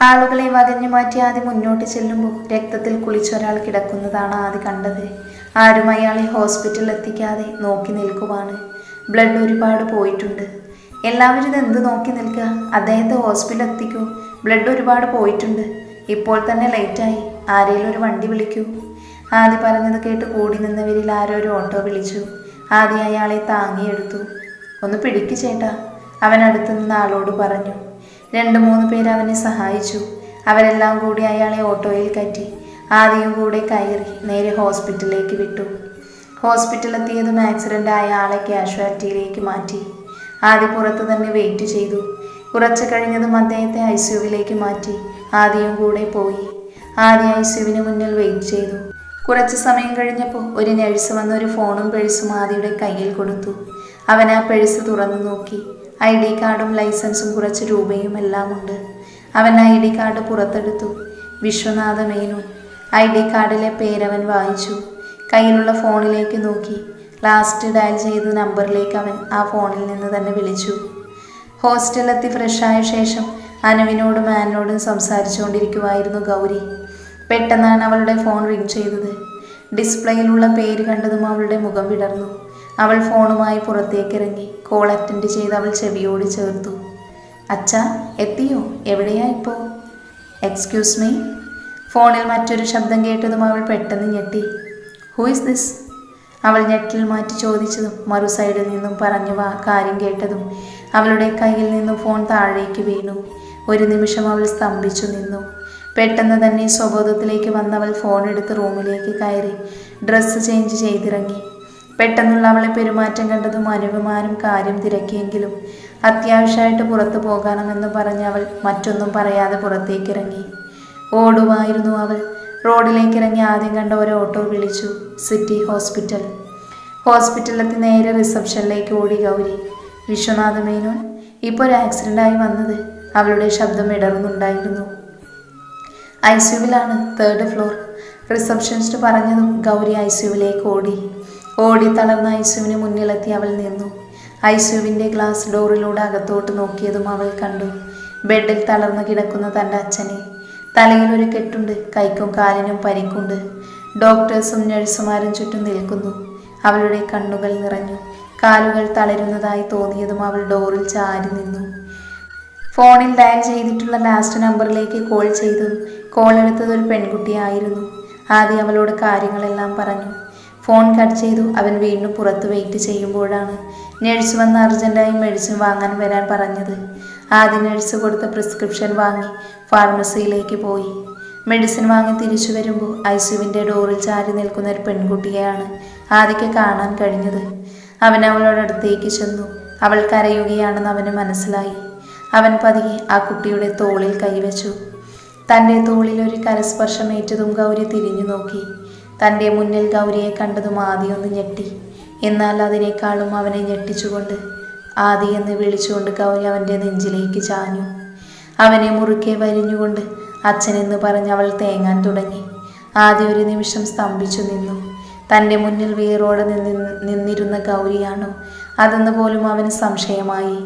ആളുകളെ വകഞ്ഞു മാറ്റി ആദ്യം മുന്നോട്ട് ചെല്ലുമ്പോൾ രക്തത്തിൽ കുളിച്ചൊരാൾ കിടക്കുന്നതാണ് ആദ്യം കണ്ടത്. ആരും അയാളെ ഹോസ്പിറ്റലിൽ എത്തിക്കാതെ നോക്കി നിൽക്കുവാണ്. ബ്ലഡ് ഒരുപാട് പോയിട്ടുണ്ട്. എല്ലാവരും ഇത് എന്ത് നോക്കി നിൽക്കുക? അദ്ദേഹത്തെ ഹോസ്പിറ്റലിൽ എത്തിക്കൂ. ബ്ലഡ് ഒരുപാട് പോയിട്ടുണ്ട്. ഇപ്പോൾ തന്നെ ലേറ്റായി. ആരെങ്കിലും ഒരു വണ്ടി വിളിക്കൂ. ആദ്യ പറഞ്ഞത് കേട്ട് കൂടി നിന്നവരിൽ ആരോ ഒരു ഓട്ടോ വിളിച്ചു. ആദ്യം അയാളെ താങ്ങിയെടുത്തു. ഒന്ന് പിടിക്കു ചേട്ടാ അവൻ അടുത്തു ആളോട് പറഞ്ഞു. രണ്ട് മൂന്ന് പേര് അവനെ സഹായിച്ചു. അവരെല്ലാം കൂടി അയാളെ ഓട്ടോയിൽ കയറ്റി ആദ്യം കൂടെ കയറി നേരെ ഹോസ്പിറ്റലിലേക്ക് വിട്ടു. ഹോസ്പിറ്റലെത്തിയതും ആക്സിഡന്റ് ആയ ആളെ കാഷ്വാലിറ്റിയിലേക്ക് മാറ്റി. ആദ്യം പുറത്ത് തന്നെ വെയിറ്റ് ചെയ്തു. കുറച്ച് കഴിഞ്ഞതും അദ്ദേഹത്തെ ഐ സിയുവിലേക്ക് മാറ്റി. ആദ്യം കൂടെ പോയി. ആദ്യം ഐ സിയുവിന് മുന്നിൽ വെയിറ്റ് ചെയ്തു. കുറച്ച് സമയം കഴിഞ്ഞപ്പോൾ ഒരു നഴ്സ് വന്ന് ഒരു ഫോണും പേഴ്സും ആദിയുടെ കയ്യിൽ കൊടുത്തു. അവൻ ആ പേഴ്സ് തുറന്നു നോക്കി. ഐ ഡി കാർഡും ലൈസൻസും കുറച്ച് രൂപയും എല്ലാം ഉണ്ട്. അവൻ ഐ ഡി കാർഡ് പുറത്തെടുത്തു. വിശ്വനാഥ മേനു ഐ ഡി കാർഡിലെ പേരവൻ വായിച്ചു. കയ്യിലുള്ള ഫോണിലേക്ക് നോക്കി. ലാസ്റ്റ് ഡയൽ ചെയ്ത നമ്പറിലേക്ക് അവൻ ആ ഫോണിൽ നിന്ന് തന്നെ വിളിച്ചു. ഹോസ്റ്റലെത്തി ഫ്രഷായ ശേഷം അനുവിനോടും ആനോടും സംസാരിച്ചുകൊണ്ടിരിക്കുമായിരുന്നു ഗൗരി. പെട്ടെന്നാണ് അവളുടെ ഫോൺ റിങ് ചെയ്തത്. ഡിസ്പ്ലേയിലുള്ള പേര് കണ്ടതും അവളുടെ മുഖം വിടർന്നു. അവൾ ഫോണുമായി പുറത്തേക്കിറങ്ങി കോൾ അറ്റൻഡ് ചെയ്ത് അവൾ ചെവിയോട് ചേർത്തു. അച്ഛ എത്തിയോ? എവിടെയാ ഇപ്പോൾ എക്സ്ക്യൂസ് മീ ഫോണിൽ മറ്റൊരു ശബ്ദം കേട്ടതും അവൾ പെട്ടെന്ന് ഞെട്ടി. ഹൂ ഇസ് ദിസ് അവൾ ഞെട്ടിൽ മാറ്റി ചോദിച്ചതും മറു സൈഡിൽ നിന്നും പറഞ്ഞു വാ കാര്യം കേട്ടതും അവളുടെ കയ്യിൽ നിന്നും ഫോൺ താഴേക്ക് വീണു. ഒരു നിമിഷം അവൾ സ്തംഭിച്ചു നിന്നു. പെട്ടെന്ന് തന്നെ സ്വബോധത്തിലേക്ക് വന്നവൾ ഫോൺ എടുത്ത് റൂമിലേക്ക് കയറി. ഡ്രസ്സ് ചേഞ്ച് ചെയ്തിറങ്ങി. പെട്ടെന്നുള്ള അവളെ പെരുമാറ്റം കണ്ടതും അനുപമാനം കാര്യം തിരക്കിയെങ്കിലും അത്യാവശ്യമായിട്ട് പുറത്തു പോകണമെന്ന് പറഞ്ഞ് അവൾ മറ്റൊന്നും പറയാതെ പുറത്തേക്ക് ഇറങ്ങി ഓടുമായിരുന്നു അവൾ. റോഡിലേക്ക് ഇറങ്ങി ആദ്യം കണ്ട ഒരു ഓട്ടോ വിളിച്ചു. City hospital. ഹോസ്പിറ്റലിലെത്തി നേരെ റിസപ്ഷനിലേക്ക് ഓടി ഗൗരി. വിശ്വനാഥ മേനോൻ ഇപ്പോൾ ഒരു ആക്സിഡന്റ് ആയി വന്നത്? അവളുടെ ശബ്ദം ഇടറുന്നുണ്ടായിരുന്നു. ഐ സിയുവിലാണ് തേർഡ് ഫ്ലോർ റിസപ്ഷനിസ്റ്റ് പറഞ്ഞതും ഗൗരി ഐ സിയുവിലേക്ക് ഓടി. ഓടി തളർന്ന ഐസുവിന് മുന്നിലെത്തി അവൾ നിന്നു. ഐസുവിന്റെ ഗ്ലാസ് ഡോറിലൂടെ അകത്തോട്ട് നോക്കിയതും അവൾ കണ്ടു. ബെഡിൽ തളർന്നു കിടക്കുന്ന തന്റെ അച്ഛനെ. തലയിൽ ഒരു കെട്ടുണ്ട് കൈക്കും കാലിനും പരിക്കുണ്ട്. ഡോക്ടേഴ്സും നഴ്സുമാരും ചുറ്റും നിൽക്കുന്നു. അവളുടെ കണ്ണുകൾ നിറഞ്ഞു. കാലുകൾ തളരുന്നതായി തോന്നിയതും അവൾ ഡോറിൽ ചാരി നിന്നു. ഫോണിൽ ഡയൽ ചെയ്തിട്ടുള്ള ലാസ്റ്റ് നമ്പറിലേക്ക് കോൾ ചെയ്തു. കോൾ എടുത്തത് ഒരു പെൺകുട്ടിയായിരുന്നു. ആദ്യം അവളോട് കാര്യങ്ങളെല്ലാം പറഞ്ഞു. ഫോൺ കട്ട് ചെയ്തു. അവൻ വീണ്ടും പുറത്ത് വെയിറ്റ് ചെയ്യുമ്പോഴാണ് നഴ്സ് വന്ന് അർജന്റായി മെഡിസിൻ വാങ്ങാൻ വരാൻ പറഞ്ഞത്. ആദ്യം നഴ്സ് കൊടുത്ത പ്രിസ്ക്രിപ്ഷൻ വാങ്ങി ഫാർമസിയിലേക്ക് പോയി. മെഡിസിൻ വാങ്ങി തിരിച്ചു വരുമ്പോൾ ഐസുവിന്റെ ഡോറിൽ ചാരി നിൽക്കുന്ന ഒരു പെൺകുട്ടിയെയാണ് ആദ്യക്ക് കാണാൻ കഴിഞ്ഞത്. അവൻ അവളോട് അടുത്തേക്ക് ചെന്നു. അവൾ കരയുകയാണെന്ന് അവന് മനസ്സിലായി. അവൻ പതിയെ ആ കുട്ടിയുടെ തോളിൽ കൈവച്ചു. തന്റെ തോളിൽ ഒരു കരസ്പർശമേറ്റതും ഗൗരി തിരിഞ്ഞു നോക്കി. തന്റെ മുന്നിൽ ഗൗരിയെ കണ്ടതും ആദി ഒന്ന് ഞെട്ടി. എന്നാൽ അതിനേക്കാളും അവനെ ഞെട്ടിച്ചുകൊണ്ട് ആദി എന്ന് വിളിച്ചുകൊണ്ട് ഗൗരി അവന്റെ നെഞ്ചിലേക്ക് ചാഞ്ഞു. അവനെ മുറുക്കെ വരിഞ്ഞുകൊണ്ട് അച്ഛനെന്ന് പറഞ്ഞ് അവൾ തേങ്ങാൻ തുടങ്ങി. ആദ്യ ഒരു നിമിഷം സ്തംഭിച്ചു നിന്നു. തന്റെ മുന്നിൽ വീറോടെ നിന്ന് നിന്നിരുന്ന ഗൗരിയാണോ? അതെന്ന് പോലും അവന് സംശയമായി.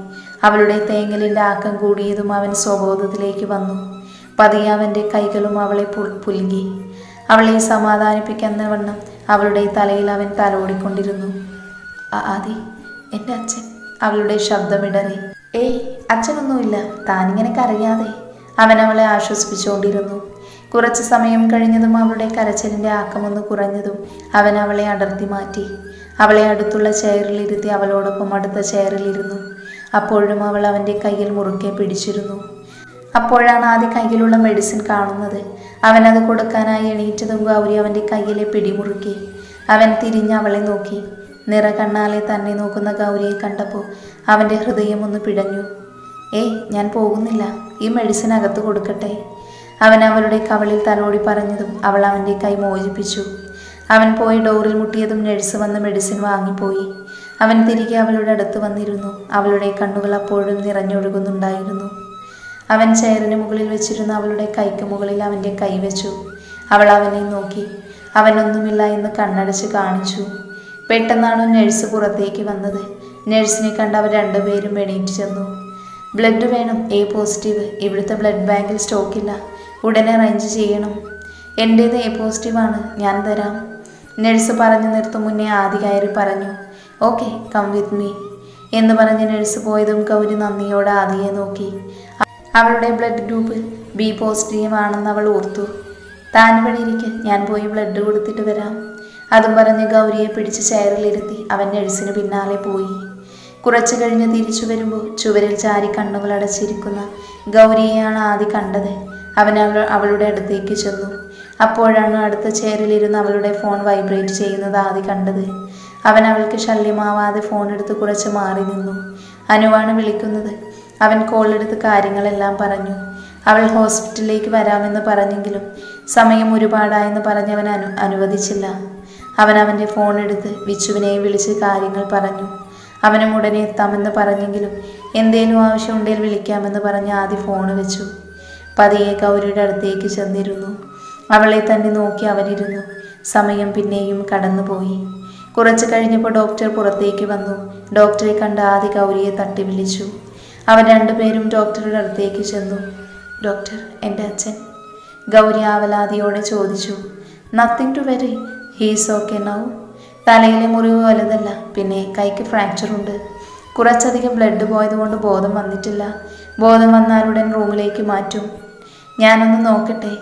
അവളുടെ തേങ്ങലിന്റെ ആക്കം കൂടിയതും അവൻ സ്വബോധത്തിലേക്ക് വന്നു. പതിയെ അവന്റെ കൈകളും അവളെ പുൽ പുലുകി അവളെ സമാധാനിപ്പിക്കുന്ന വണ്ണം അവളുടെ തലയിൽ അവൻ തലോടിക്കൊണ്ടിരുന്നു. "ആ- ആദി എന്റെ അച്ഛൻ അവളുടെ ശബ്ദമിടറി ഏയ് അച്ഛനൊന്നുമില്ല താനിങ്ങനെ കരയാതെ അവൻ അവളെ ആശ്വസിപ്പിച്ചുകൊണ്ടിരുന്നു. കുറച്ച് സമയം കഴിഞ്ഞതും അവളുടെ കരച്ചിലിന്റെ ആക്കമൊന്ന് കുറഞ്ഞതും അവൻ അവളെ അടർത്തി മാറ്റി. അവളെ അടുത്തുള്ള ചെയറിലിരുത്തി അവളോടൊപ്പം അടുത്ത ചെയറിലിരുന്നു അപ്പോഴും അവൾ അവന്റെ കയ്യിൽ മുറുക്കെ പിടിച്ചിരുന്നു. അപ്പോഴാണ് ആദ്യ കയ്യിലുള്ള മെഡിസിൻ കാണുന്നത്. അവനത് കൊടുക്കാനായി എണീറ്റതും ഗൗരി അവന്റെ കയ്യിലെ പിടിമുറുക്കി. അവൻ തിരിഞ്ഞ് അവളെ നോക്കി. നിറ കണ്ണാലെ തന്നെ നോക്കുന്ന ഗൗരിയെ കണ്ടപ്പോൾ അവന്റെ ഹൃദയം ഒന്ന് പിടഞ്ഞു ഏയ് ഞാൻ പോകുന്നില്ല. ഈ മെഡിസിൻ അകത്ത് കൊടുക്കട്ടെ. അവൻ അവളുടെ കവളിൽ തലോടി പറഞ്ഞതും അവൾ അവന്റെ കൈ മോചിപ്പിച്ചു. അവൻ പോയി ഡോറിൽ മുട്ടിയതും നഴ്സ് വന്ന് മെഡിസിൻ വാങ്ങിപ്പോയി. അവൻ തിരികെ അവളുടെ അടുത്ത് വന്നിരുന്നു. അവളുടെ കണ്ണുകൾ അപ്പോഴും നിറഞ്ഞൊഴുകുന്നുണ്ടായിരുന്നു. അവൻ ചെയറിന് മുകളിൽ വെച്ചിരുന്ന അവളുടെ കൈക്ക് മുകളിൽ അവന്റെ കൈ വെച്ചു. അവൾ അവനെ നോക്കി. അവനൊന്നുമില്ല എന്ന് കണ്ണടച്ച് കാണിച്ചു. പെട്ടെന്നാണ് നഴ്സ് പുറത്തേക്ക് വന്നത്. നഴ്സിനെ കണ്ട് അവർ രണ്ടുപേരും എണീറ്റ് ചെന്നു. ബ്ലഡ് വേണം എ പോസിറ്റീവ് ഇവിടുത്തെ ബ്ലഡ് ബാങ്കിൽ സ്റ്റോക്കില്ല ഉടനെ അറേഞ്ച് ചെയ്യണം. എന്റേത് എ പോസിറ്റീവാണ് ഞാൻ തരാം. നഴ്സ് പറഞ്ഞു നിർത്തും മുന്നേ ആദ്യ കയറി പറഞ്ഞു ഓക്കെ കം വിത്ത് മീ എന്ന് പറഞ്ഞ് നഴ്സ് പോയതും കൗരി നന്ദിയോടെ ആദിയെ നോക്കി. അവളുടെ ബ്ലഡ് ഗ്രൂപ്പ് ബി പോസിറ്റീവ് ആണെന്ന് അവൾ ഓർത്തു. താൻ ഇരിക്കാൻ ഞാൻ പോയി ബ്ലഡ് കൊടുത്തിട്ട് വരാം. അതും പറഞ്ഞ് ഗൗരിയെ പിടിച്ച് ചെയറിലിരുത്തി അവൻ നഴ്സിന് പിന്നാലെ പോയി. കുറച്ചു കഴിഞ്ഞ് തിരിച്ചു വരുമ്പോൾ ചുവരിൽ ചാരി കണ്ണുകൾ അടച്ചിരിക്കുന്ന ഗൗരിയെയാണ് ആദ്യം കണ്ടത്. അവൻ അവളുടെ അടുത്തേക്ക് ചെന്നു. അപ്പോഴാണ് അടുത്ത ചെയറിലിരുന്ന് അവളുടെ ഫോൺ വൈബ്രേറ്റ് ചെയ്യുന്നത് ആദ്യം കണ്ടത്. അവൻ അവൾക്ക് ശല്യമാവാതെ ഫോൺ എടുത്ത് കുറച്ച് മാറി നിന്നു. അനുവാണ് വിളിക്കുന്നത്. അവൻ കോളെടുത്ത് കാര്യങ്ങളെല്ലാം പറഞ്ഞു. അവൾ ഹോസ്പിറ്റലിലേക്ക് വരാമെന്ന് പറഞ്ഞെങ്കിലും സമയം ഒരുപാടായെന്ന് പറഞ്ഞവൻ അനു അനുവദിച്ചില്ല. അവൻ അവന്റെ ഫോൺ എടുത്ത് വിച്ചുവിനെ വിളിച്ച് കാര്യങ്ങൾ പറഞ്ഞു. അവനും ഉടനെ എത്താമെന്ന് പറഞ്ഞെങ്കിലും എന്തേലും ആവശ്യമുണ്ടെങ്കിൽ വിളിക്കാമെന്ന് പറഞ്ഞ് ആദ്യം ഫോൺ വെച്ചു. പതിയെ ഗൗരിയുടെ അടുത്തേക്ക് ചെന്നിരുന്നു. അവളെ തന്നെ നോക്കി അവനിരുന്നു സമയം പിന്നെയും കടന്നുപോയി. കുറച്ച് കഴിഞ്ഞപ്പോൾ ഡോക്ടർ പുറത്തേക്ക് വന്നു. ഡോക്ടറെ കണ്ട് ആദ്യ ഗൗരിയെ തട്ടി വിളിച്ചു. അവർ രണ്ടുപേരും ഡോക്ടറുടെ അടുത്തേക്ക് ചെന്നു. ഡോക്ടർ എന്റെ അച്ഛൻ. ഗൗരി ആവലാതിയോടെ ചോദിച്ചു nothing to worry he's okay now തലയിലെ മുറിവ് വലുതല്ല പിന്നെ കൈക്ക് ഫ്രാക്ചർ ഉണ്ട്. കുറച്ചധികം ബ്ലഡ് പോയതുകൊണ്ട് ബോധം വന്നിട്ടില്ല. ബോധം വന്നാലുടൻ റൂമിലേക്ക് മാറ്റും. ഞാനൊന്ന് നോക്കട്ടെ?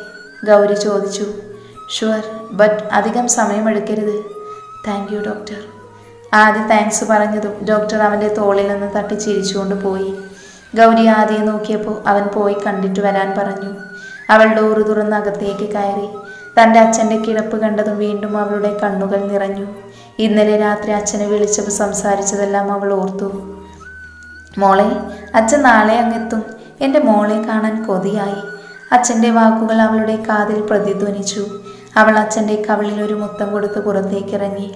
ഗൗരി ചോദിച്ചു. ഷുവർ ബട്ട് അധികം സമയമെടുക്കരുത്. താങ്ക് യു ഡോക്ടർ ആദ്യ താങ്ക്സ് പറഞ്ഞതും ഡോക്ടർ അവന്റെ തോളിൽ നിന്ന് തട്ടി ചിരിച്ചുകൊണ്ട് പോയി. ഗൗരി ആദ്യം നോക്കിയപ്പോൾ അവൻ പോയി കണ്ടിട്ട് വരാൻ പറഞ്ഞു. അവൾ ഡോറ് തുറന്ന് അകത്തേക്ക് കയറി. തന്റെ അച്ഛന്റെ കിടപ്പ് കണ്ടതും വീണ്ടും അവളുടെ കണ്ണുകൾ നിറഞ്ഞു. ഇന്നലെ രാത്രി അച്ഛനെ വിളിച്ചപ്പോൾ സംസാരിച്ചതെല്ലാം അവൾ ഓർത്തു. മോളെ അച്ഛൻ നാളെ അങ്ങെത്തും. എന്റെ മോളെ കാണാൻ കൊതിയായി. അച്ഛന്റെ വാക്കുകൾ അവളുടെ കാതിൽ പ്രതിധ്വനിച്ചു. അവൾ അച്ഛന്റെ കവിളിൽ ഒരു മുത്തം കൊടുത്ത് പുറത്തേക്ക് ഇറങ്ങി.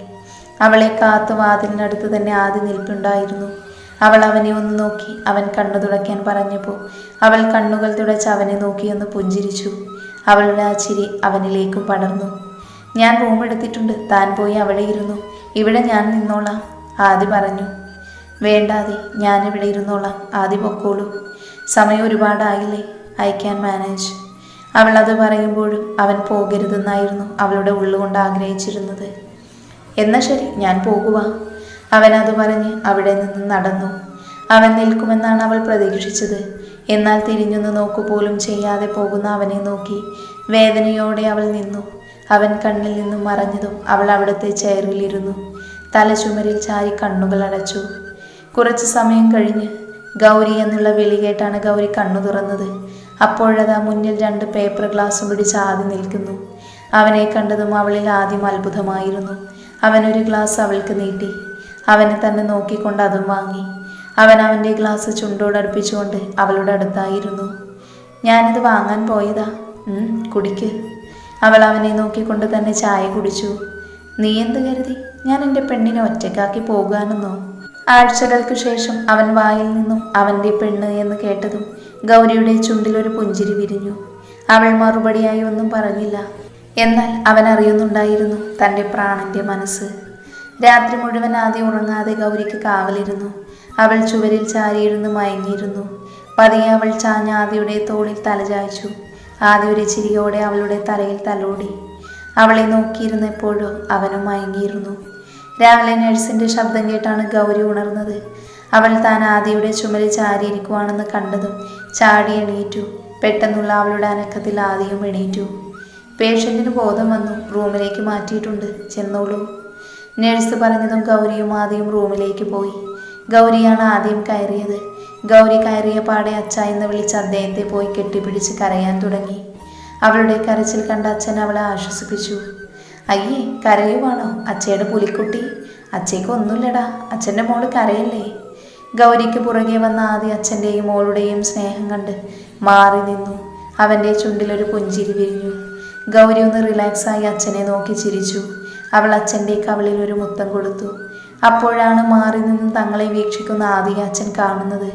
അവളെ കാത്തു വാതിലിനടുത്ത് തന്നെ ആദ്യം നിൽപ്പുണ്ടായിരുന്നു. അവൾ അവനെ ഒന്ന് നോക്കി. അവൻ കണ്ണു തുടയ്ക്കാൻ പറഞ്ഞപ്പോൾ അവൾ കണ്ണുകൾ തുടച്ച് അവനെ നോക്കി ഒന്ന് പുഞ്ചിരിച്ചു. അവളുടെ ആ ചിരി അവനിലേക്കും പടർന്നു. ഞാൻ റൂം എടുത്തിട്ടുണ്ട്. താൻ പോയി അവിടെ ഇരുന്നു. ഇവിടെ ഞാൻ നിന്നോളാം. ആദി പറഞ്ഞു. വേണ്ടാതെ. ഞാനിവിടെ ഇരുന്നോളാം. ആദി പൊക്കോളൂ. സമയം ഒരുപാടായില്ലേ? ഐ ക്യാൻ മാനേജ് അവൾ അത് പറയുമ്പോഴും അവൻ പോകരുതെന്നായിരുന്നു അവളുടെ ഉള്ളുകൊണ്ട് ആഗ്രഹിച്ചിരുന്നത്. എന്നാ ശരി. ഞാൻ പോകുക അവൻ അത് പറഞ്ഞ് അവിടെ നിന്ന് നടന്നു. അവൻ നിൽക്കുമെന്നാണ് അവൾ പ്രതീക്ഷിച്ചത്. എന്നാൽ തിരിഞ്ഞൊന്ന് നോക്കുപോലും ചെയ്യാതെ പോകുന്ന അവനെ നോക്കി വേദനയോടെ അവൾ നിന്നു. അവൻ കണ്ണിൽ നിന്നും മറഞ്ഞതും അവൾ അവിടുത്തെ ചെയറിലിരുന്നു തല ചുമരിൽ ചാരി കണ്ണുകൾ അടച്ചു. കുറച്ച് സമയം കഴിഞ്ഞ് ഗൗരി എന്നുള്ള വിളി കേട്ടാണ് ഗൗരി കണ്ണു തുറന്നത്. അപ്പോഴതാ മുന്നിൽ രണ്ട് പേപ്പർ ഗ്ലാസും പിടിച്ച് ആദ്യം നിൽക്കുന്നു. അവനെ കണ്ടതും അവളിൽ ആദ്യം അത്ഭുതമായിരുന്നു. അവനൊരു ഗ്ലാസ് അവൾക്ക് നീട്ടി. അവനെ തന്നെ നോക്കിക്കൊണ്ട് അതും വാങ്ങി. അവൻ അവന്റെ ഗ്ലാസ് ചുണ്ടോട് ചുണ്ടോടടുപ്പിച്ചുകൊണ്ട് അവളുടെ അടുത്തായിരുന്നു. ഞാനിത് വാങ്ങാൻ പോയതാ. കുടിക്ക്. അവൾ അവനെ നോക്കിക്കൊണ്ട് തന്നെ ചായ കുടിച്ചു. നീ എന്ത് കരുതി? ഞാൻ എന്റെ പെണ്ണിനെ ഒറ്റക്കാക്കി പോകാനെന്നോ? ആഴ്ചകൾക്ക് ശേഷം അവൻ വായിൽ നിന്നും അവന്റെ പെണ്ണ് എന്ന് കേട്ടതും ഗൗരിയുടെ ചുണ്ടിലൊരു പുഞ്ചിരി വിരിഞ്ഞു. അവൾ മറുപടിയായി ഒന്നും പറഞ്ഞില്ല. എന്നാൽ അവൻ അറിയുന്നുണ്ടായിരുന്നു തന്റെ പ്രാണന്റെ മനസ്സ്. രാത്രി മുഴുവൻ ആദ്യം ഉറങ്ങാതെ ഗൗരിക്ക് കാവലിരുന്നു. അവൾ ചുവരിൽ ചാരിയിരുന്ന് മയങ്ങിയിരുന്നു. പതിയെ അവൾ ചാഞ്ഞ ആദിയുടെ തോളിൽ തലചായ്ച്ചു. ആദ്യ ഒരു ചിരിയോടെ അവളുടെ തലയിൽ തലോടി. അവളെ നോക്കിയിരുന്നപ്പോഴോ അവനും മയങ്ങിയിരുന്നു. രാവിലെ നഴ്സിന്റെ ശബ്ദം കേട്ടാണ് ഗൗരി ഉണർന്നത്. അവൾ താൻ ആദിയുടെ ചുമലിൽ ചാരിയിരിക്കുവാണെന്ന് കണ്ടതും ചാടി എണീറ്റു. പെട്ടെന്നുള്ള അവളുടെ അനക്കത്തിൽ ആദിയും എണീറ്റു. പേഷ്യന്റിന് ബോധം വന്നു. റൂമിലേക്ക് മാറ്റിയിട്ടുണ്ട്. ചെന്നോളൂ. നഴ്സ് പറഞ്ഞതും ഗൗരിയും ആദ്യം റൂമിലേക്ക് പോയി. ഗൗരിയാണ് ആദ്യം കയറിയത്. ഗൗരി കയറിയ പാടെ അച്ഛ എന്ന് വിളിച്ച് അദ്ദേഹത്തെ പോയി കെട്ടിപ്പിടിച്ച് കരയാൻ തുടങ്ങി. അവളുടെ കരച്ചിൽ കണ്ട അച്ഛൻ അവളെ ആശ്വസിപ്പിച്ചു. അയ്യേ കരയുവാണോ? അച്ഛയുടെ പുലിക്കുട്ടി. അച്ഛയ്ക്ക് ഒന്നുമില്ലടാ. അച്ഛന്റെ മോൾ കരയല്ലേ? ഗൗരിക്ക് പുറകെ വന്ന ആദ്യ അച്ഛന്റെയും മോളുടെയും സ്നേഹം കണ്ട് മാറി നിന്നു. അവന്റെ ചുണ്ടിലൊരു പുഞ്ചിരി വിരിഞ്ഞു. ഗൗരി ഒന്ന് റിലാക്സായി അച്ഛനെ നോക്കി ചിരിച്ചു. അവൾ അച്ഛന്റെ കവളിൽ ഒരു മുത്തം കൊടുത്തു. അപ്പോഴാണ് മാറി നിന്ന് തങ്ങളെ വീക്ഷിക്കുന്ന ആദിയാച്ചൻ കാണുന്നത്.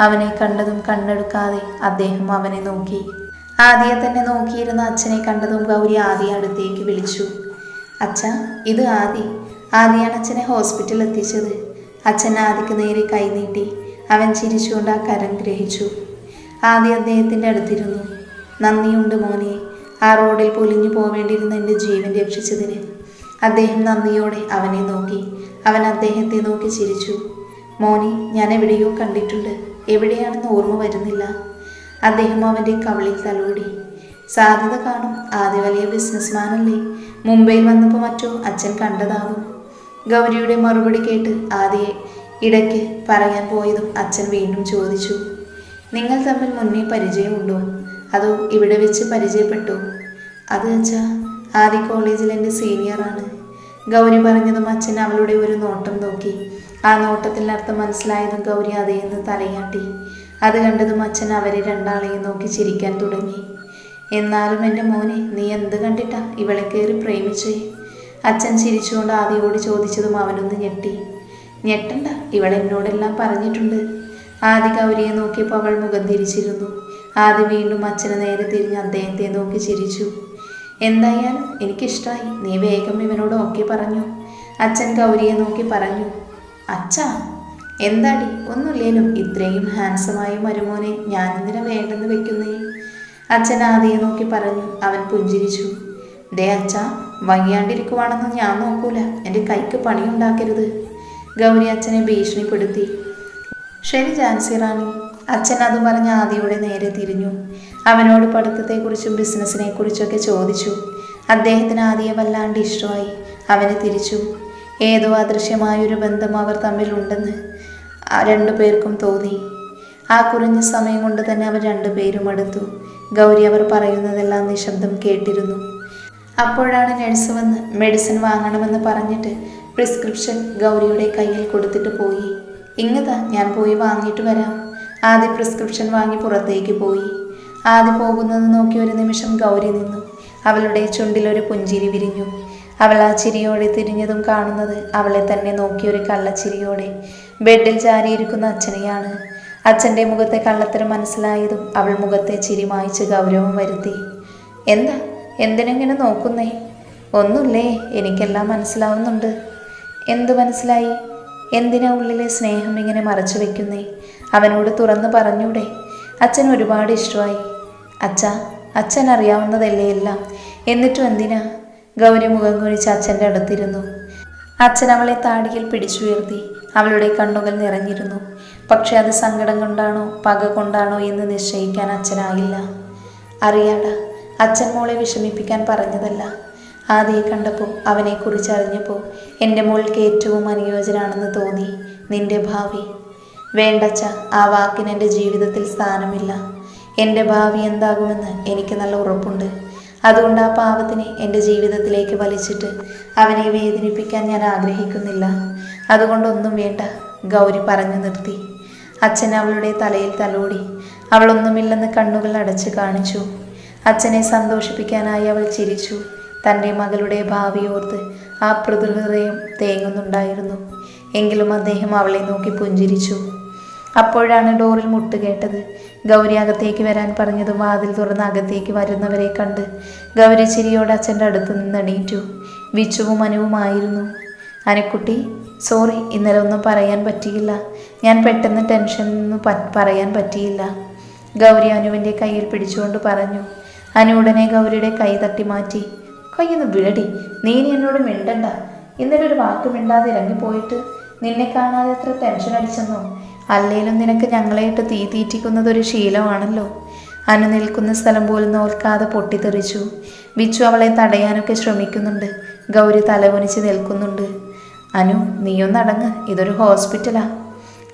അവനെ കണ്ടതും കണ്ണെടുക്കാതെ അദ്ദേഹം അവനെ നോക്കി. ആദിയെ തന്നെ നോക്കിയിരുന്ന അച്ഛനെ കണ്ടതും ഗൗരി ആദ്യ അടുത്തേക്ക് വിളിച്ചു. അച്ഛ ഇത് ആദി. ആദിയാണ് അച്ഛനെ ഹോസ്പിറ്റലിൽ എത്തിച്ചത്. അച്ഛൻ ആദിക്ക് നേരെ കൈനീട്ടി അവൻ ചിരിച്ചുകൊണ്ട് ആ കരം ഗ്രഹിച്ചു. ആദി അദ്ദേഹത്തിന്റെ അടുത്തിരുന്നു. നന്ദിയുണ്ട് മോനെ. ആ റോഡിൽ പൊലിഞ്ഞു പോവേണ്ടിയിരുന്ന എന്റെ ജീവൻ രക്ഷിച്ചതിന് അദ്ദേഹം നന്ദിയോടെ അവനെ നോക്കി. അവൻ അദ്ദേഹത്തെ നോക്കി ചിരിച്ചു. മോനെ ഞാൻ എവിടെയോ കണ്ടിട്ടുണ്ട്. എവിടെയാണെന്ന് ഓർമ്മ വരുന്നില്ല. അദ്ദേഹം അവന്റെ കവളിൽ തലോടി. സാധ്യത കാണും. ആദ്യ വലിയ ബിസിനസ്മാനല്ലേ മുംബൈയിൽ വന്നപ്പോൾ മറ്റോ അച്ഛൻ കണ്ടതാവും. ഗൗരിയുടെ മറുപടി കേട്ട് ആദ്യയെ ഇടയ്ക്ക് പറയാൻ പോയതും അച്ഛൻ വീണ്ടും ചോദിച്ചു. നിങ്ങൾ തമ്മിൽ മുന്നേ പരിചയമുണ്ടോ? അതോ ഇവിടെ വെച്ച് പരിചയപ്പെട്ടോ? അത് അച്ഛാ ആദ്യ കോളേജിൽ എന്റെ സീനിയറാണ് ഗൗരി പറഞ്ഞതും അച്ഛൻ അവളുടെ ഒരു നോട്ടം നോക്കി. ആ നോട്ടത്തിൽ അർത്ഥം മനസ്സിലായതും ഗൗരി അതേന്ന് തലയാട്ടി. അത് കണ്ടതും അച്ഛൻ അവരെ രണ്ടാളെയും നോക്കി ചിരിക്കാൻ തുടങ്ങി. എന്നാലും എന്റെ മോനെ നീ എന്ത് കണ്ടിട്ടാ ഇവളെ കയറി പ്രേമിച്ചേ? അച്ഛൻ ചിരിച്ചുകൊണ്ട് ആദിയോട് ചോദിച്ചതും അവനൊന്ന് ഞെട്ടി. ഞെട്ടണ്ട ഇവൾ എന്നോടെല്ലാം പറഞ്ഞിട്ടുണ്ട്. ആദി ഗൗരിയെ നോക്കിയപ്പോൾ അവൾ മുഖം തിരിച്ചിരുന്നു. ആദി വീണ്ടും അച്ഛനെ നേരെ തിരിഞ്ഞ് അദ്ദേഹത്തെ നോക്കി ചിരിച്ചു. എന്തായാലും എനിക്കിഷ്ടമായി നീ വേഗം ഇവനോട് ഓക്കെ പറഞ്ഞു. അച്ഛൻ ഗൗരിയെ നോക്കി പറഞ്ഞു. അച്ഛാ എന്താടി? ഒന്നുമില്ലേലും ഇത്രയും ഹാൻസമായ മരുമോനെ ഞാനെന്തിനാ വേണ്ടെന്ന് വെക്കുന്നേ? അച്ഛൻ ആദിയെ നോക്കി പറഞ്ഞു. അവൻ പുഞ്ചിരിച്ചു. ദേ അച്ഛ വയ്യാണ്ടിരിക്കുവാണെന്ന് ഞാൻ നോക്കൂല. എന്റെ കൈക്ക് പണിയുണ്ടാക്കരുത്. ഗൗരി അച്ഛനെ ഭീഷണിപ്പെടുത്തി. ശരി ജാൻസി റാണി. അച്ഛൻ അത് പറഞ്ഞ് ആദിയുടെ നേരെ തിരിഞ്ഞു. അവനോട് പഠിത്തത്തെക്കുറിച്ചും ബിസിനസ്സിനെ കുറിച്ചൊക്കെ ചോദിച്ചു. അദ്ദേഹത്തിന് ആദ്യം വല്ലാണ്ട് ഇഷ്ടമായി. അവന് തിരിച്ചു. ഏതോ അദൃശ്യമായൊരു ബന്ധം അവർ തമ്മിലുണ്ടെന്ന് രണ്ടു പേർക്കും തോന്നി. ആ കുറഞ്ഞ സമയം കൊണ്ട് തന്നെ അവർ രണ്ടുപേരും അടുത്തു. ഗൗരി അവർ പറയുന്നതെല്ലാം നിശബ്ദം കേട്ടിരുന്നു. അപ്പോഴാണ് നഴ്സ് വന്ന് മെഡിസിൻ വാങ്ങണമെന്ന് പറഞ്ഞിട്ട് പ്രിസ്ക്രിപ്ഷൻ ഗൗരിയുടെ കയ്യിൽ കൊടുത്തിട്ട് പോയി. ഇങ്ങതാ ഞാൻ പോയി വാങ്ങിയിട്ട് വരാം. ആദ്യ പ്രിസ്ക്രിപ്ഷൻ വാങ്ങി പുറത്തേക്ക് പോയി. ആദ്യ പോകുന്നത് നോക്കി ഒരു നിമിഷം ഗൗരി നിന്നു. അവളുടെ ചുണ്ടിലൊരു പുഞ്ചിരി വിരിഞ്ഞു. അവൾ ആ ചിരിയോടെ തിരിഞ്ഞതും കാണുന്നത് അവളെ തന്നെ നോക്കിയൊരു കള്ളച്ചിരിയോടെ. ബെഡിൽ ചാരിയിരിക്കുന്ന അച്ഛനെയാണ്. അച്ഛന്റെ മുഖത്തെ കള്ളത്തരം മനസ്സിലായതും അവൾ മുഖത്തെ ചിരി മായ്ച്ച് ഗൗരവം വരുത്തി. എന്താ? എന്തിനെങ്ങനെ നോക്കുന്നേ? ഒന്നുമില്ലേ? എനിക്കെല്ലാം മനസ്സിലാവുന്നുണ്ട്. എന്തു മനസ്സിലായി? എന്തിനാ ഉള്ളിലെ സ്നേഹം ഇങ്ങനെ മറച്ചു വെക്കുന്നേ? അവനോട് തുറന്നു പറഞ്ഞൂടെ? അച്ഛൻ ഒരുപാട് ഇഷ്ടമായി. അച്ഛ അച്ഛൻ അറിയാവുന്നതല്ലേ എല്ലാം? എന്നിട്ടും എന്തിനാ? ഗൗരി മുഖം കുഴിച്ച് അച്ഛന്റെ അടുത്തിരുന്നു. അച്ഛൻ അവളെ താടിയിൽ പിടിച്ചുയർത്തി അവളുടെ കണ്ണുകൾ നിറഞ്ഞിരുന്നു. പക്ഷെ അത് സങ്കടം കൊണ്ടാണോ പക കൊണ്ടാണോ എന്ന് നിശ്ചയിക്കാൻ അച്ഛനായില്ല. അറിയാടാ അച്ഛൻ മോളെ വിഷമിപ്പിക്കാൻ പറഞ്ഞതല്ല. ആദ്യം കണ്ടപ്പോൾ അവനെക്കുറിച്ച് അറിഞ്ഞപ്പോൾ എന്റെ മോൾക്ക് ഏറ്റവും അനുയോജ്യനാണെന്ന് തോന്നി നിന്റെ ഭാവി. വേണ്ടച്ച ആ വാക്കിന് എന്റെ ജീവിതത്തിൽ സ്ഥാനമില്ല. എന്റെ ഭാവി എന്താകുമെന്ന് എനിക്ക് നല്ല ഉറപ്പുണ്ട്. അതുകൊണ്ട് ആ പാവത്തിനെ എന്റെ ജീവിതത്തിലേക്ക് വലിച്ചിട്ട് അവനെ വേദനിപ്പിക്കാൻ ഞാൻ ആഗ്രഹിക്കുന്നില്ല. അതുകൊണ്ടൊന്നും വേണ്ട ഗൗരി പറഞ്ഞു നിർത്തി. അച്ഛൻ അവളുടെ തലയിൽ തലോടി. അവളൊന്നുമില്ലെന്ന് കണ്ണുകൾ അടച്ച് കാണിച്ചു. അച്ഛനെ സന്തോഷിപ്പിക്കാനായി അവൾ ചിരിച്ചു. തന്റെ മകളുടെ ഭാവിയോർത്ത് ആ പ്രതിഹൃദയം തേങ്ങുന്നുണ്ടായിരുന്നു. എങ്കിലും അദ്ദേഹം അവളെ നോക്കി പുഞ്ചിരിച്ചു. അപ്പോഴാണ് ഡോറിൽ മുട്ട് കേട്ടത്. ഗൗരി അകത്തേക്ക് വരാൻ പറഞ്ഞതും വാതിൽ തുറന്ന് അകത്തേക്ക് വരുന്നവരെ കണ്ട് ഗൗരി ചിരിയോട് അച്ഛന്റെ അടുത്ത് നിന്ന് എണീറ്റു. വിച്ചുവും അനുവുമായിരുന്നു അനക്കുട്ടി സോറി ഇന്നലെ ഒന്നും പറയാൻ പറ്റിയില്ല. ഞാൻ പെട്ടെന്ന് ടെൻഷൻ ഒന്നും പ- പറയാൻ പറ്റിയില്ല. ഗൗരി അനുവിന്റെ കയ്യിൽ പിടിച്ചുകൊണ്ട് പറഞ്ഞു. അനു ഉടനെ ഗൗരിയുടെ കൈ തട്ടി മാറ്റി. കൈ ഒന്ന് വിടടി. നീ എന്നോട് മിണ്ടണ്ട. ഇന്നലെ ഒരു വാക്ക് മിണ്ടാതെ ഇറങ്ങിപ്പോയിട്ട് നിന്നെ കാണാതെ എത്ര ടെൻഷൻ അടിച്ചെന്നോ? അല്ലേലും നിനക്ക് ഞങ്ങളെയിട്ട് തീ തീറ്റിക്കുന്നത് ഒരു ശീലമാണല്ലോ. അനു നിൽക്കുന്ന സ്ഥലം പോലും നോൽക്കാതെ പൊട്ടിത്തെറിച്ചു. ബിച്ചു അവളെ തടയാനൊക്കെ ശ്രമിക്കുന്നുണ്ട്. ഗൗരി തലകുനിച്ച് നിൽക്കുന്നുണ്ട്. അനു നീയൊന്നടങ്ങ് ഇതൊരു ഹോസ്പിറ്റലാ.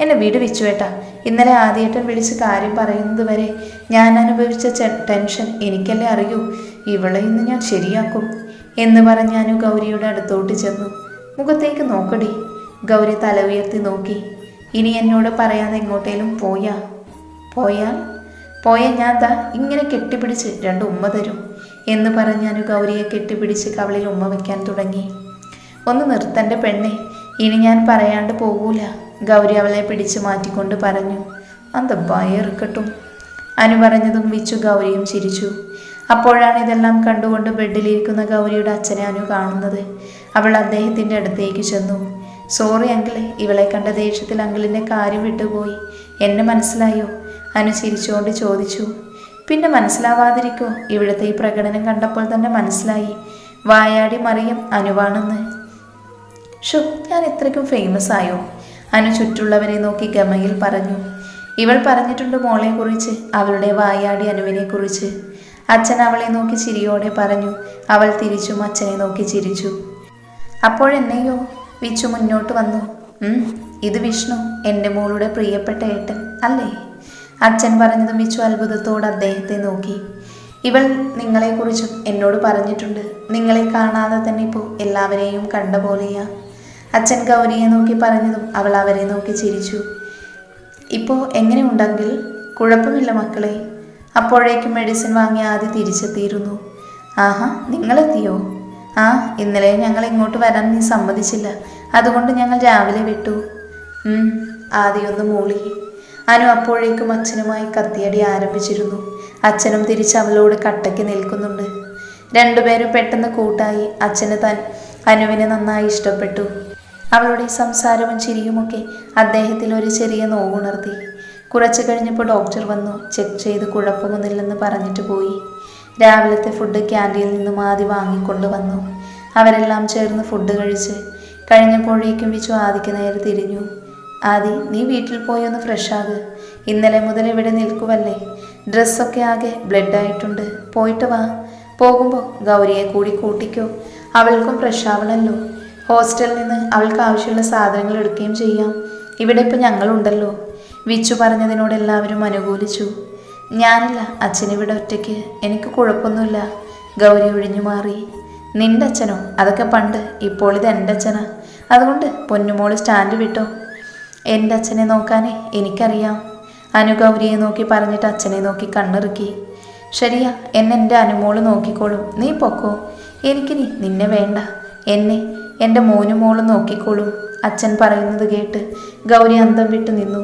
എന്നെ വീട് വിച്ചുവേട്ടാ ഇന്നലെ ആദ്യേട്ടൻ വിളിച്ച് കാര്യം പറയുന്നത് വരെ ഞാൻ അനുഭവിച്ച ടെൻഷൻ എനിക്കല്ലേ അറിയൂ. ഇവളെ ഇന്ന് ഞാൻ ശരിയാക്കും എന്ന് പറഞ്ഞ് അനു ഗൗരിയുടെ അടുത്തോട്ട് ചെന്നു. മുഖത്തേക്ക് നോക്കടി. ഗൗരി തല ഉയർത്തി നോക്കി. ഇനി എന്നോട് പറയാതെ എങ്ങോട്ടേലും പോയാ? പോയാൽ? പോയ ഞാൻ താ ഇങ്ങനെ കെട്ടിപ്പിടിച്ച് രണ്ട് ഉമ്മ തരും എന്ന് പറഞ്ഞാനു ഗൗരിയെ കെട്ടിപ്പിടിച്ച് കവളിൽ ഉമ്മ വയ്ക്കാൻ തുടങ്ങി. ഒന്ന് നിർത്തന്റെ പെണ്ണെ ഇനി ഞാൻ പറയാണ്ട് പോകൂല ഗൗരി അവളെ പിടിച്ചു മാറ്റിക്കൊണ്ട് പറഞ്ഞു. അന്ത ഭയറുക്കട്ടും അനു പറഞ്ഞതും വിച്ചു ഗൗരിയും ചിരിച്ചു. അപ്പോഴാണ് ഇതെല്ലാം കണ്ടുകൊണ്ട് ബെഡിലിരിക്കുന്ന ഗൗരിയുടെ അച്ഛനെ അനു കാണുന്നത്. അവൾ അദ്ദേഹത്തിന്റെ അടുത്തേക്ക് ചെന്നു. സോറി അങ്കിളെ ഇവളെ കണ്ട ദേഷ്യത്തിൽ അങ്കിളിന്റെ കാര്യം വിട്ടുപോയി. എന്നെ മനസ്സിലായോ? അനു ചിരിച്ചുകൊണ്ട് ചോദിച്ചു. പിന്നെ മനസ്സിലാവാതിരിക്കോ? ഇവിടുത്തെ ഈ പ്രകടനം കണ്ടപ്പോൾ തന്നെ മനസ്സിലായി. വായാടി മറിയം അനുവാണെന്ന്. ഷോ ഞാൻ ഇത്രയ്ക്കും ഫേമസ് ആയോ? അനു ചുറ്റുള്ളവരെ നോക്കി ഗമയിൽ പറഞ്ഞു. ഇവൾ പറഞ്ഞിട്ടുണ്ട് മോളെക്കുറിച്ച് അവളുടെ വായാടി അനുവിനെക്കുറിച്ച്. അച്ഛൻ അവളെ നോക്കി ചിരിയോടെ പറഞ്ഞു. അവൾ തിരിച്ചും അച്ഛനെ നോക്കി ചിരിച്ചു. അപ്പോഴെന്നെയോ? വിച്ചു മുന്നോട്ട് വന്നു. ഇത് വിഷ്ണു എന്റെ മോളുടെ പ്രിയപ്പെട്ട ഏട്ടൻ അല്ലേ? അച്ഛൻ പറഞ്ഞതും വിച്ചു അത്ഭുതത്തോട് അദ്ദേഹത്തെ നോക്കി. ഇവൾ നിങ്ങളെക്കുറിച്ചും എന്നോട് പറഞ്ഞിട്ടുണ്ട്. നിങ്ങളെ കാണാതെ തന്നെ ഇപ്പോൾ എല്ലാവരെയും കണ്ട പോലെയാ. അച്ഛൻ ഗൗരിയെ നോക്കി പറഞ്ഞതും അവൾ അവരെ നോക്കി ചിരിച്ചു. ഇപ്പോൾ എങ്ങനെയുണ്ടെങ്കിൽ കുഴപ്പമില്ല മക്കളെ. അപ്പോഴേക്കും മെഡിസിൻ വാങ്ങി ആദ്യം തിരിച്ചെത്തിയിരുന്നു. ആഹാ നിങ്ങളെത്തിയോ? ആ ഇന്നലെ ഞങ്ങൾ ഇങ്ങോട്ട് വരാൻ നീ സമ്മതിച്ചില്ല. അതുകൊണ്ട് ഞങ്ങൾ രാവിലെ വിട്ടു. ആദ്യമൊന്ന് ആദ്യം മൂളി. അനു അപ്പോഴേക്കും അച്ഛനുമായി കത്തിയടി ആരംഭിച്ചിരുന്നു. അച്ഛനും തിരിച്ച് അവളോട് കട്ടയ്ക്ക് നിൽക്കുന്നുണ്ട്. രണ്ടുപേരും പെട്ടെന്ന് കൂട്ടായി. അച്ഛന് താൻ അനുവിനെ നന്നായി ഇഷ്ടപ്പെട്ടു. അവളുടെ സംസാരവും ചിരിയുമൊക്കെ അദ്ദേഹത്തിൽ ഒരു ചെറിയ നോവുണർത്തി. കുറച്ച് കഴിഞ്ഞപ്പോൾ ഡോക്ടർ വന്നു. ചെക്ക് ചെയ്ത് കുഴപ്പമൊന്നുമില്ലെന്ന് പറഞ്ഞിട്ട് പോയി. രാവിലത്തെ ഫുഡ് ക്യാന്റീനിൽ നിന്നും ആദ്യം വാങ്ങിക്കൊണ്ട് വന്നു. അവരെല്ലാം ചേർന്ന് ഫുഡ് കഴിച്ച് കഴിഞ്ഞപ്പോഴേക്കും വിച്ചു ആദിക്ക് നേരെ തിരിഞ്ഞു. ആദി നീ വീട്ടിൽ പോയി ഒന്ന് ഫ്രഷ് ആക്. ഇന്നലെ മുതൽ ഇവിടെ നിൽക്കുവല്ലേ? ഡ്രസ്സൊക്കെ ആകെ ബ്ലഡ് ആയിട്ടുണ്ട്. പോയിട്ട് വാ. പോകുമ്പോൾ ഗൗരിയെ കൂടി കൂട്ടിക്കോ. അവൾക്കും ഫ്രഷ് ആവണമല്ലോ ഹോസ്റ്റലിൽ നിന്ന് അവൾക്ക് ആവശ്യമുള്ള സാധനങ്ങൾ എടുക്കുകയും ചെയ്യാം. ഇവിടെ ഇപ്പം ഞങ്ങളുണ്ടല്ലോ. വിച്ചു പറഞ്ഞതിനോട് എല്ലാവരും അനുകൂലിച്ചു. ഞാനില്ല അച്ഛനിവിടെ ഒറ്റയ്ക്ക്. എനിക്ക് കുഴപ്പമൊന്നുമില്ല. ഗൗരി ഒഴിഞ്ഞു മാറി. നിന്റെ അച്ഛനോ അതൊക്കെ പണ്ട് ഇപ്പോൾ ഇത് എന്റെ അച്ഛനാ അതുകൊണ്ട് പൊന്നുമോൾ സ്റ്റാൻഡ് വിട്ടോ? എന്റെ അച്ഛനെ നോക്കാനേ എനിക്കറിയാം. അനുഗൗരിയെ നോക്കി പറഞ്ഞിട്ട് അച്ഛനെ നോക്കി കണ്ണിറുക്കി. ശരിയാ എന്നെ എന്റെ അനുമോൾ നോക്കിക്കോളും. നീ പൊക്കോ? എനിക്കിനി നിന്നെ വേണ്ട. എന്നെ എന്റെ മോനും മോളും നോക്കിക്കോളും. അച്ഛൻ പറയുന്നത് കേട്ട് ഗൗരി അന്തം വിട്ടു നിന്നു.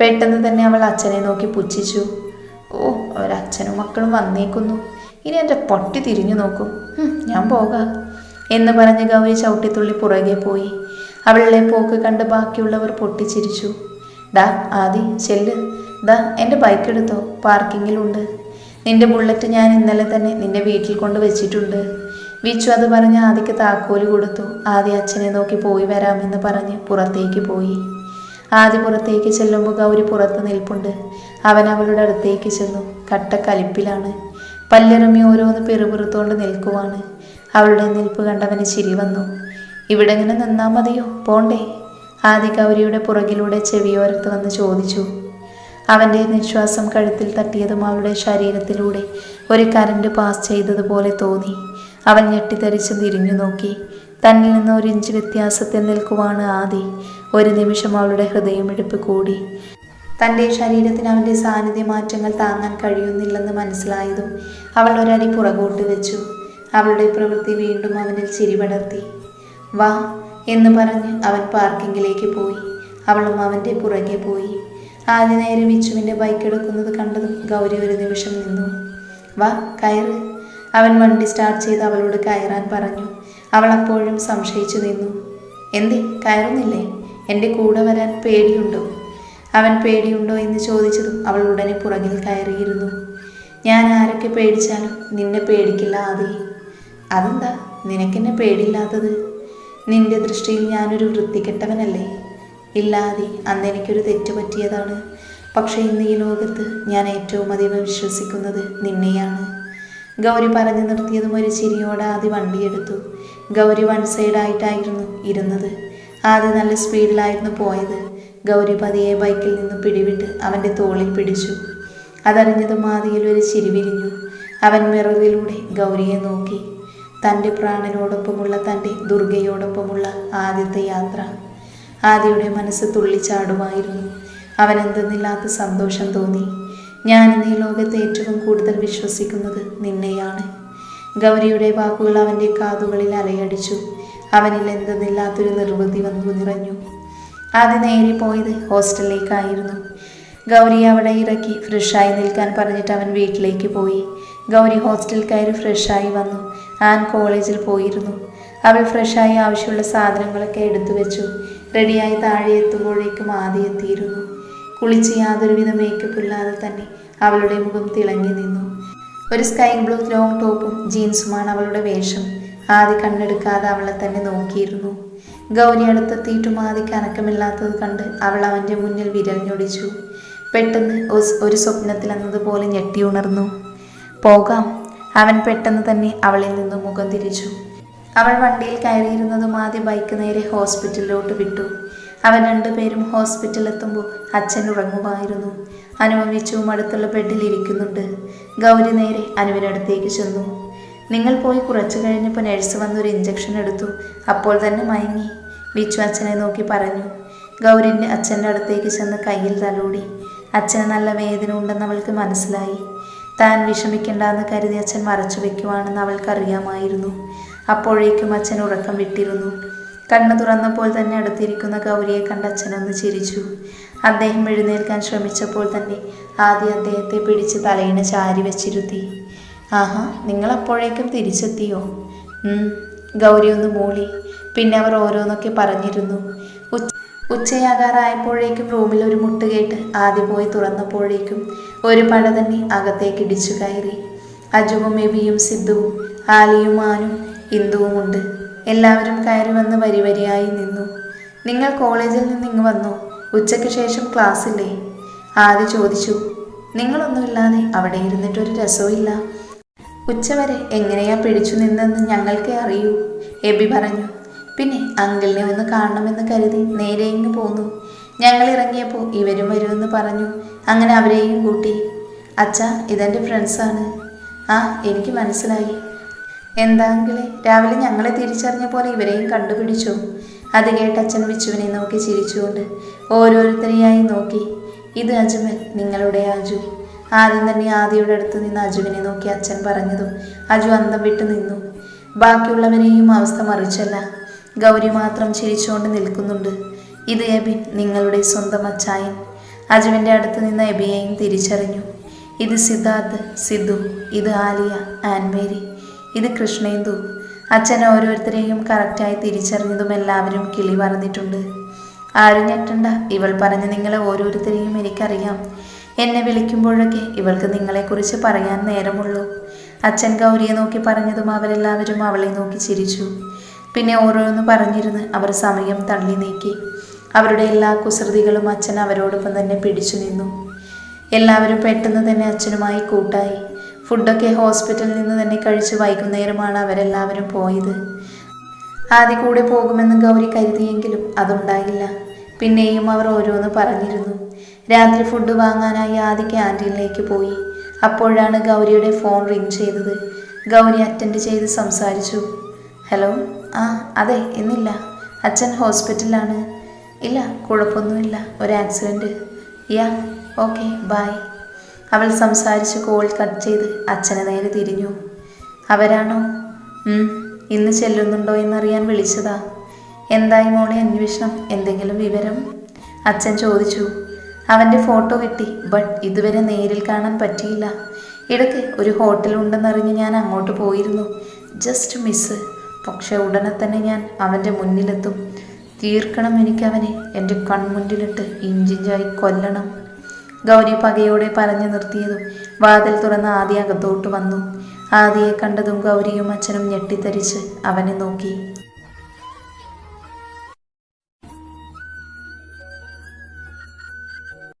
പെട്ടെന്ന് തന്നെ അവൾ അച്ഛനെ നോക്കി പുച്ഛിച്ചു. ഓ ഒരച്ഛനും മക്കളും വന്നേക്കുന്നു. ഇനി എന്റെ പട്ടി തിരിഞ്ഞു നോക്കും. ഞാൻ പോകാം. എന്ന് പറഞ്ഞ് ഗൗരി ചവിട്ടിത്തുള്ളി പുറകെ പോയി. അവളുടെ പോക്ക് കണ്ട് ബാക്കിയുള്ളവർ പൊട്ടിച്ചിരിച്ചു. ഡാ ആദി ചെല്ല്. ദാ എന്റെ ബൈക്ക് എടുത്തോ. പാർക്കിങ്ങിലുണ്ട് നിന്റെ ബുള്ളറ്റ് ഞാൻ ഇന്നലെ തന്നെ നിന്റെ വീട്ടിൽ കൊണ്ട് വെച്ചിട്ടുണ്ട്. വിച്ചു അത് പറഞ്ഞ് ആദിക്ക് താക്കോൽ കൊടുത്തു. ആദി അച്ഛനെ നോക്കി പോയി വരാമെന്ന് പറഞ്ഞ് പുറത്തേക്ക് പോയി. ആദി പുറത്തേക്ക് ചെല്ലുമ്പോൾ ഗൗരി പുറത്ത് നിൽപ്പുണ്ട്. അവൻ അവളുടെ അടുത്തേക്ക് ചെന്നു. കട്ട കലിപ്പിലാണ്. പല്ലിറമി ഓരോന്ന് പെറുപിറുത്തോണ്ട് നിൽക്കുവാണ്. അവളുടെ നിൽപ്പ് കണ്ടവന് ചിരി വന്നു. ഇവിടെ ഇങ്ങനെ നിന്നാ മതിയോ? പോണ്ടേ. ആദ്യ ഗൗരിയുടെ പുറകിലൂടെ ചെവിയോരത്ത് വന്ന് ചോദിച്ചു. അവന്റെ നിശ്വാസം കഴുത്തിൽ തട്ടിയതും അവളുടെ ശരീരത്തിലൂടെ ഒരു കരണ്ട് പാസ് ചെയ്തതുപോലെ തോന്നി. അവൻ ഞെട്ടിത്തെറിച്ച് തിരിഞ്ഞു നോക്കി. തന്നിൽ നിന്ന് ഒരു ഇഞ്ച് വ്യത്യാസത്തിൽ നിൽക്കുവാണ് ആദി. ഒരു നിമിഷം അവളുടെ ഹൃദയമിടിപ്പ് കൂടി. തന്റെ ശരീരത്തിന് അവന്റെ സാന്നിധ്യ മാറ്റങ്ങൾ താങ്ങാൻ കഴിയുന്നില്ലെന്ന് മനസ്സിലായതും അവൾ ഒരടി പുറകോട്ട് വെച്ചു. അവളുടെ പ്രവൃത്തി വീണ്ടും അവനിൽ ചിരിപടർത്തി. വാ എന്ന് പറഞ്ഞ് അവൻ പാർക്കിങ്ങിലേക്ക് പോയി. അവളും അവന്റെ പുറകെ പോയി. ആദ്യ നേരം വിച്ചുവിന്റെ ബൈക്ക് എടുക്കുന്നത് കണ്ടതും ഗൗരി ഒരു നിമിഷം നിന്നു. വാ കയറ് അവൻ വണ്ടി സ്റ്റാർട്ട് ചെയ്ത് അവളോട് കയറാൻ പറഞ്ഞു. അവൾ അപ്പോഴും സംശയിച്ചു നിന്നു. എന്തേ കയറുന്നില്ലേ? എന്റെ കൂടെ വരാൻ പേടിയുണ്ടോ? അവൻ പേടിയുണ്ടോ എന്ന് ചോദിച്ചതും അവൾ ഉടനെ പുറകിൽ കയറിയിരുന്നു. ഞാൻ ആരൊക്കെ പേടിച്ചാലും നിന്നെ പേടിക്കില്ല ആദി. അതെന്താ? നിനക്കെന്നെ പേടിയില്ലാത്തത്? നിന്റെ ദൃഷ്ടിയിൽ ഞാനൊരു വൃത്തികെട്ടവനല്ലേ? ഇല്ലാതെ അന്ന് എനിക്കൊരു തെറ്റ് പറ്റിയതാണ്. പക്ഷേ ഇന്ന് ഈ ലോകത്ത് ഞാൻ ഏറ്റവും അധികം വിശ്വസിക്കുന്നത് നിന്നെയാണ്. ഗൗരി പറഞ്ഞു നിർത്തിയതും ഒരു ചിരിയോടെ ആദ്യ വണ്ടിയെടുത്തു. ഗൗരി വൺ സൈഡായിട്ടായിരുന്നു ഇരുന്നത്. ആദ്യം നല്ല സ്പീഡിലായിരുന്നു പോയത്. ഗൗരി പതിയെ ബൈക്കിൽ നിന്ന് പിടിവിട്ട് അവന്റെ തോളിൽ പിടിച്ചു. അതറിഞ്ഞതും ആദിയിൽ ഒരു ചിരി വിരിഞ്ഞു. അവൻ മിററിലൂടെ ഗൗരിയെ നോക്കി. തന്റെ പ്രാണനോടൊപ്പമുള്ള തന്റെ ദുർഗയോടൊപ്പമുള്ള ആദ്യത്തെ യാത്ര. ആദിയുടെ മനസ്സ് തുള്ളിച്ചാടുമായിരുന്നു. അവനെന്തെന്നില്ലാത്ത സന്തോഷം തോന്നി. ഞാൻ ഈ ലോകത്ത് ഏറ്റവും കൂടുതൽ വിശ്വസിക്കുന്നത് നിന്നെയാണ്. ഗൗരിയുടെ വാക്കുകൾ അവന്റെ കാതുകളിൽ അലയടിച്ചു. അവനിൽ എന്തെന്നില്ലാത്തൊരു നിർവൃതി വന്നു നിറഞ്ഞു. ആദ്യം നേരെ പോയത് ഹോസ്റ്റലിലേക്കായിരുന്നു. ഗൗരി അവിടെ ഇറക്കി ഫ്രഷായി നിൽക്കാൻ പറഞ്ഞിട്ട് അവൻ വീട്ടിലേക്ക് പോയി. ഗൗരി ഹോസ്റ്റലിൽ കയറി ഫ്രഷായി വന്നു. ആൻ കോളേജിൽ പോയിരുന്നു. അവൾ ഫ്രഷായി ആവശ്യമുള്ള സാധനങ്ങളൊക്കെ എടുത്തു വെച്ചു. റെഡിയായി താഴെ എത്തുമ്പോഴേക്കും ആദ്യം എത്തിയിരുന്നു. കുളിച്ച് യാതൊരുവിധ മേക്കപ്പ് ഇല്ലാതെ തന്നെ അവളുടെ മുഖം തിളങ്ങി നിന്നു. ഒരു സ്കൈ ബ്ലൂ ലോങ് ടോപ്പും ജീൻസുമാണ് അവളുടെ വേഷം. ആദ്യ കണ്ണെടുക്കാതെ അവളെ തന്നെ നോക്കിയിരുന്നു. ഗൗരി അടുത്തെത്തിയിട്ടും ആദിക്ക് അനക്കമില്ലാത്തത് കണ്ട് അവൾ അവന്റെ മുന്നിൽ വിരൽ ഞൊടിച്ചു പെട്ടെന്ന് ഒരു സ്വപ്നത്തിൽ എന്നതുപോലെ ഞെട്ടി ഉണർന്നു. പോകാം. അവൻ പെട്ടെന്ന് തന്നെ അവളിൽ നിന്നും മുഖം തിരിച്ചു. അവൾ വണ്ടിയിൽ കയറിയിരുന്നതും ആദ്യ ബൈക്ക് നേരെ ഹോസ്പിറ്റലിലോട്ട് വിട്ടു. അവൻ രണ്ടുപേരും ഹോസ്പിറ്റലിലെത്തുമ്പോൾ അച്ഛൻ ഉറങ്ങുമായിരുന്നു. അനുഭവിച്ചും അടുത്തുള്ള ബെഡിൽ ഇരിക്കുന്നുണ്ട്. ഗൗരി നേരെ അനുവിനടുത്തേക്ക് ചെന്നു. നിങ്ങൾ പോയി കുറച്ചു കഴിഞ്ഞപ്പോൾ നഴ്സ് വന്നൊരു ഇഞ്ചക്ഷൻ എടുത്തു. അപ്പോൾ തന്നെ മയങ്ങി. വിച്ചു അച്ഛനെ നോക്കി പറഞ്ഞു. ഗൗരിന്റെ അച്ഛന്റെ അടുത്തേക്ക് ചെന്ന് കയ്യിൽ തലോടി. അച്ഛന് നല്ല വേദന ഉണ്ടെന്ന് അവൾക്ക് മനസ്സിലായി. താൻ വിഷമിക്കേണ്ടെന്ന് കരുതി അച്ഛൻ മറച്ചു വെക്കുവാണെന്ന് അവൾക്കറിയാമായിരുന്നു അപ്പോഴേക്കും അച്ഛൻ ഉറക്കം വിട്ടിരുന്നു. കണ്ണു തുറന്നപ്പോൾ തന്നെ അടുത്തിരിക്കുന്ന ഗൗരിയെ കണ്ട് അച്ഛനൊന്ന് ചിരിച്ചു. അദ്ദേഹം എഴുന്നേൽക്കാൻ ശ്രമിച്ചപ്പോൾ തന്നെ ആദ്യം അദ്ദേഹത്തെ പിടിച്ച് തലയിണ ചാരി വെച്ചിരുത്തി. ആഹാ നിങ്ങൾ അപ്പോഴേക്കും തിരിച്ചെത്തിയോ ഗൗരി ഒന്ന് മൂളി. പിന്നെ അവർ ഓരോന്നൊക്കെ പറഞ്ഞിരുന്നു. ഉച്ച ഉച്ചയാകാറായപ്പോഴേക്കും റൂമിൽ ഒരു മുട്ട് കേട്ട് ആദ്യം പോയി തുറന്നപ്പോഴേക്കും ഒരു പട തന്നെ അകത്തേക്ക് ഇടിച്ചു കയറി. അജുവും എബിയും സിദ്ധുവും ആലിയും ആനും ഇന്ദുവുമുണ്ട് എല്ലാവരും കയറി വന്ന് വരി വരിയായി നിന്നു. നിങ്ങൾ കോളേജിൽ നിന്ന് ഇങ്ങ് വന്നു? ഉച്ചയ്ക്ക് ശേഷം ക്ലാസ്സില്ലേ ആദ്യ ചോദിച്ചു. നിങ്ങളൊന്നുമില്ലാതെ അവിടെ ഇരുന്നിട്ടൊരു രസവുമില്ല ഉച്ചവരെ എങ്ങനെയാ പിടിച്ചു നിന്നെന്ന് ഞങ്ങൾക്കേ അറിയൂ എബി പറഞ്ഞു. പിന്നെ അങ്കിളിനെ ഒന്ന് കാണണമെന്ന് കരുതി നേരെ ഇങ്ങ് പോന്നു. ഞങ്ങൾ ഇറങ്ങിയപ്പോൾ ഇവരും വരുമെന്ന് പറഞ്ഞു. അങ്ങനെ അവരെയും കൂട്ടി. അച്ഛ ഇതെന്റെ ഫ്രണ്ട്സാണ്. ആ എനിക്ക് മനസ്സിലായി. എന്താങ്കിലെ രാവിലെ ഞങ്ങളെ തിരിച്ചറിഞ്ഞ പോലെ ഇവരെയും കണ്ടുപിടിച്ചു? അത് കേട്ട് അച്ഛൻ വിച്ചുവിനെ നോക്കി ചിരിച്ചുകൊണ്ട് ഓരോരുത്തരെയായി നോക്കി. ഇത് അജുമൻ നിങ്ങളുടെ അജു ആദ്യം തന്നെ ആദിയുടെ അടുത്ത് നിന്ന് അജുവിനെ നോക്കി അച്ഛൻ പറഞ്ഞതും അജു അന്തം വിട്ടു നിന്നു. ബാക്കിയുള്ളവരെയും അവസ്ഥ മറിച്ചല്ല. ഗൗരി മാത്രം ചിരിച്ചുകൊണ്ട് നിൽക്കുന്നുണ്ട്. ഇത് എബിൻ നിങ്ങളുടെ സ്വന്തം അച്ചായൻ. അജുവിന്റെ അടുത്ത് നിന്ന് എബിയെയും തിരിച്ചറിഞ്ഞു. ഇത് സിദ്ധാർത്ഥ് സിദ്ധു ഇത് ആലിയ ആൻമേരി ഇത് കൃഷ്ണേന്ദു. അച്ഛൻ ഓരോരുത്തരെയും കറക്റ്റായി തിരിച്ചറിഞ്ഞതും എല്ലാവരും കിളി പറഞ്ഞിട്ടുണ്ട്. ആരും ഞെട്ടണ്ട ഇവൾ പറഞ്ഞ് നിങ്ങളെ ഓരോരുത്തരെയും എനിക്കറിയാം. എന്നെ വിളിക്കുമ്പോഴൊക്കെ ഇവൾക്ക് നിങ്ങളെക്കുറിച്ച് പറയാൻ നേരമുള്ളൂ. അച്ഛൻ ഗൗരിയെ നോക്കി പറഞ്ഞതും അവരെല്ലാവരും അവളെ നോക്കി ചിരിച്ചു. പിന്നെ ഓരോന്ന് പറഞ്ഞിരുന്ന് അവർ സമയം തള്ളി നീക്കി. അവരുടെ എല്ലാ കുസൃതികളും അച്ഛൻ അവരോടൊപ്പം തന്നെ പിടിച്ചു നിന്നു. എല്ലാവരും പെട്ടെന്ന് തന്നെ അച്ഛനുമായി കൂട്ടായി. ഫുഡൊക്കെ ഹോസ്പിറ്റലിൽ നിന്ന് തന്നെ കഴിച്ച് വൈകുന്നേരമാണ് അവരെല്ലാവരും പോയത്. ആദ്യ കൂടെ പോകുമെന്ന് ഗൗരി കരുതിയെങ്കിലും അതുണ്ടായില്ല. പിന്നെയും അവർ ഓരോന്ന് പറഞ്ഞിരുന്നു. രാത്രി ഫുഡ് വാങ്ങാനായി ആദ്യ ക്യാന്റീനിലേക്ക് പോയി. അപ്പോഴാണ് ഗൗരിയുടെ ഫോൺ റിംഗ് ചെയ്തത്. ഗൗരി അറ്റൻഡ് ചെയ്ത് സംസാരിച്ചു. ഹലോ ആ അതെ ഇന്നില്ല. അച്ഛൻ ഹോസ്പിറ്റലിലാണ്. ഇല്ല കുഴപ്പമൊന്നുമില്ല. ഒരു ആക്സിഡന്റ് യാ ഓക്കെ ബായ്. അവൾ സംസാരിച്ച് കോൾ കട്ട് ചെയ്ത് അച്ഛനെ നേരെ തിരിഞ്ഞു. അവരാണോ? ഇന്ന് ചെല്ലുന്നുണ്ടോ എന്നറിയാൻ വിളിച്ചതാ. എന്തായി മോളെ അന്വേഷണം? എന്തെങ്കിലും വിവരം? അച്ഛൻ ചോദിച്ചു. അവന്റെ ഫോട്ടോ കിട്ടി ബട്ട് ഇതുവരെ നേരിൽ കാണാൻ പറ്റിയില്ല. ഇടയ്ക്ക് ഒരു ഹോട്ടലുണ്ടെന്നറിഞ്ഞ് ഞാൻ അങ്ങോട്ട് പോയിരുന്നു. ജസ്റ്റ് മിസ് പക്ഷെ ഉടനെ തന്നെ ഞാൻ അവന്റെ മുന്നിലെത്തും. തീർക്കണം എനിക്കവനെ. എന്റെ കൺമുന്നിലിട്ട് ഇഞ്ചിഞ്ചായി കൊല്ലണം. ഗൗരി പകയോടെ പറഞ്ഞു നിർത്തിയതും വാതിൽ തുറന്ന് ആദ്യ അകത്തോട്ട് വന്നു. ആദിയെ കണ്ടതും ഗൗരിയും അച്ഛനും ഞെട്ടിത്തരിച്ച് അവനെ നോക്കി.